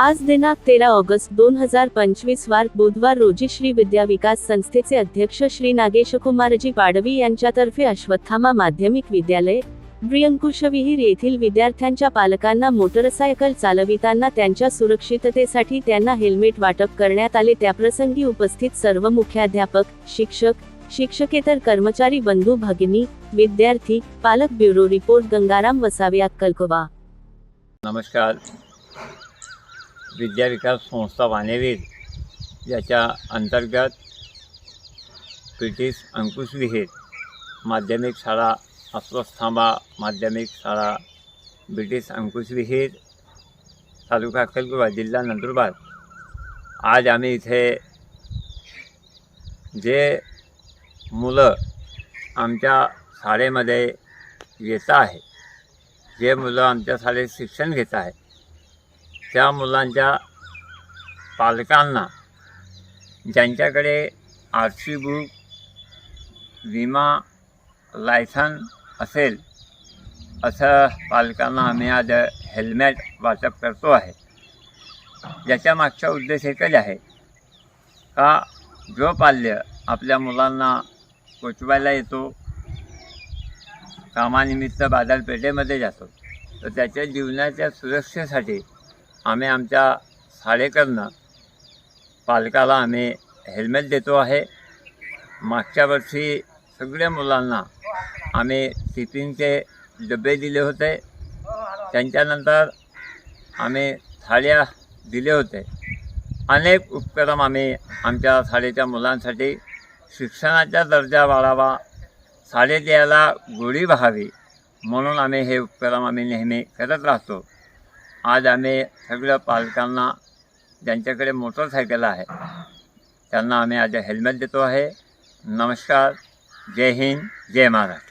आज दिनांक तेरा ऑगस्ट दोन हजार पंचवीस वार बुधवार रोजी श्री विद्या विकास संस्थेचे अध्यक्ष श्री नागेशकुमारजी पाडवी यांच्यातर्फे अश्वत्थामा माध्यमिक विद्यालय ब्रियंकुशविहीर येथील विद्यार्थ्यांच्या पालकांना मोटरसायकल चालविताना त्यांच्या सुरक्षिततेसाठी त्यांना हेल्मेट वाटप करण्यात आले. त्याप्रसंगी उपस्थित सर्व मुख्याध्यापक शिक्षक शिक्षकेतर कर्मचारी बंधू भगिनी विद्यार्थी पालक ब्युरो रिपोर्ट गंगाराम वसावे अक्कलकोवा नमस्कार. विद्याविकास संस्था वानेवीर याच्या अंतर्गत ब्रिटिश अंकुश विहीर माध्यमिक शाळा अस्वस्थांबा माध्यमिक शाळा ब्रिटिश अंकुश विहीर तालुका अक्कलकुवा जिल्हा नंदुरबार. आज आम्ही इथे जे मुलं आमच्या शाळेमध्ये येत आहे जे मुलं आमच्या शाळेत शिक्षण घेत आहे त्या मुलांच्या पालकांना ज्यांच्याकडे आर सी बुक विमा लायसन असेल असं पालकांना आम्ही आज हेल्मेट वाटप करतो आहे. याच्या मागचा उद्देश एकच आहे का जो पाल्य आपल्या मुलांना पोचवायला येतो कामानिमित्त बाजारपेठेमध्ये जातो तर त्याच्या जीवनाच्या सुरक्षेसाठी आम्ही आमच्या शाळेकडनं पालकाला आम्ही हेल्मेट देतो आहे. मागच्या वर्षी सगळ्या मुलांना आम्ही टिफिनचे डबे दिले होते. त्यांच्यानंतर आम्ही थाळ्या दिले होते. अनेक उपक्रम आम्ही आमच्या शाळेच्या मुलांसाठी शिक्षणाचा दर्जा वाढावा शाळेत यायला गोडी व्हावी म्हणून आम्ही हे उपक्रम आम्ही नेहमी करत राहतो. आज आम्ही सगळ्या पालकांना ज्यांच्याकडे मोटरसायकल आहे त्यांना आम्ही आज हेल्मेट देतो आहे. नमस्कार. जय हिंद. जय महाराष्ट्र.